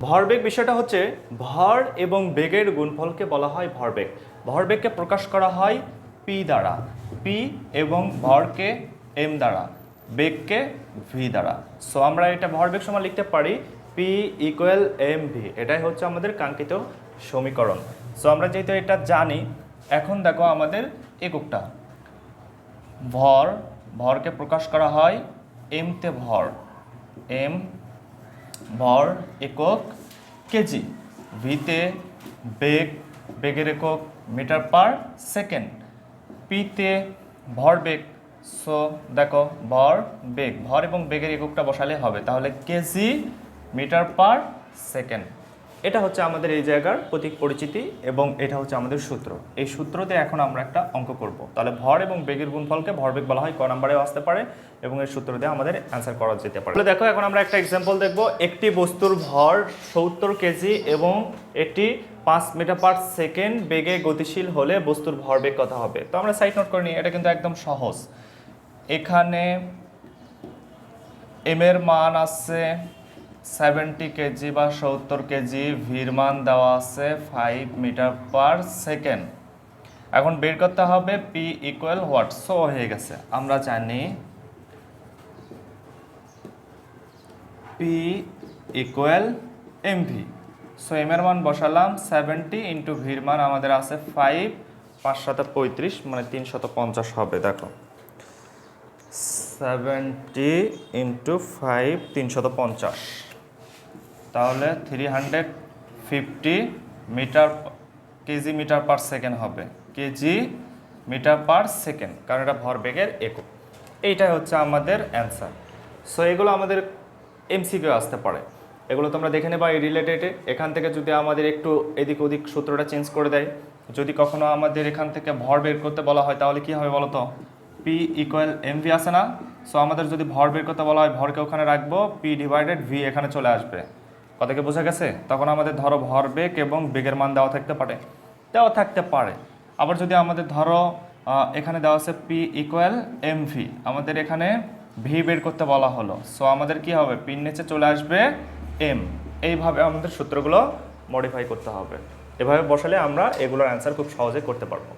ভরবেগ বিষয়টা হচ্ছে ভর এবং বেগের গুণফলকে বলা হয় ভরবেগ। ভরবেগকে প্রকাশ করা হয় পি দ্বারা। পি এবং ভরকে এম দ্বারা। বেগকে ভি দ্বারা। সো আমরা এটা ভরবেগ সমান লিখতে পারি পি ইকুয়াল এম ভি এটাই হচ্ছে আমাদের কাঙ্ক্ষিত সমীকরণ। সো আমরা যেহেতু এটা জানি, এখন দেখো আমাদের এককটা। ভর, ভরকে প্রকাশ করা হয় এমতে ভর। এম ভর একক কেজি। ভিতে বেগ, বেগের একক মিটার পার সেকেন্ড। পিতে ভর বেগ। সো, দেখো, ভর, বেগ। ভর এবং বেগের এককটা বসালে হবে। তাহলে কেজি মিটার পার সেকেন্ড। এটা হচ্ছে আমাদের এই জায়গার প্রতীক পরিচিতি এবং এটা হচ্ছে আমাদের সূত্র। এই সূত্রতে এখন আমরা একটা অঙ্ক করব। তাহলে ভর এবং বেগের গুণফলকে ভরবেগ বলা হয়, ক নাম্বারেও আসতে পারে এবং এই সূত্র দিয়ে আমাদের অ্যান্সার করা যেতে পারে। তাহলে দেখো, এখন আমরা একটা এক্সাম্পল দেখব। একটি বস্তুর ভর সত্তর কেজি এবং এটি পাঁচ মিটার পার সেকেন্ড বেগে গতিশীল হলে বস্তুর ভরবেগ কত হবে? তো আমরা সাইড নোট করে নিই, এটা কিন্তু একদম সহজ। এখানে এম এর মান আছে সেভেন্টি কেজি বা সত্তর কেজি ভির মান দেওয়া আছে ফাইভ মিটার পার সেকেন্ড এখন বের করতে হবে পি ইকুয়াল হোয়াট সো হয়ে গেছে। আমরা জানি P equal MV so M এর মান বসালাম সেভেন্টি ইন্টু ভির মান আমাদের আছে ফাইভ পাঁচশত পঁয়ত্রিশ মানে তিনশত পঞ্চাশ হবে, দেখো। সেভেন্টি ইন্টু ফাইভ তিনশত পঞ্চাশ। তাহলে three hundred fifty metre, kg metre per second হবে। কেজি মিটার পার সেকেন্ড কারণ এটা ভরবেগের একক। এইটাই হচ্ছে আমাদের অ্যান্সার সো এগুলো আমাদের এমসিকিউ আসতে পারে। এগুলো তোমরা দেখে নেবা এই রিলেটেড এখান থেকে যদি আমাদের একটু এদিক ওদিক সূত্রটা চেঞ্জ করে দেয়, যদি কখনো আমাদের এখান থেকে ভর বের করতে বলা হয়, তাহলে কি হবে বলো তো পি ইকুয়াল এম ভি আসে না। সো আমাদের যদি ভর বের করতে বলা হয়, ভরকে ওখানে রাখব পি ডিভাইডেড ভি এখানে চলে আসবে। কথাকে বোঝা গেছে? তখন আমাদের ধরো ভর বেগ এবং বেগের মান দেওয়া থাকতে পারে। দেওয়া থাকতে পারে। আবার যদি আমাদের ধরো এখানে দেওয়া আছে পি ইকুয়াল এম ভি আমাদের এখানে ভি বের করতে বলা হলো। সো আমাদের কি হবে? পিন নিচে চলে আসবে এম এইভাবে আমাদের সূত্রগুলো মডিফাই করতে হবে। এভাবে বসালে আমরা এগুলোর অ্যান্সার খুব সহজে করতে পারব।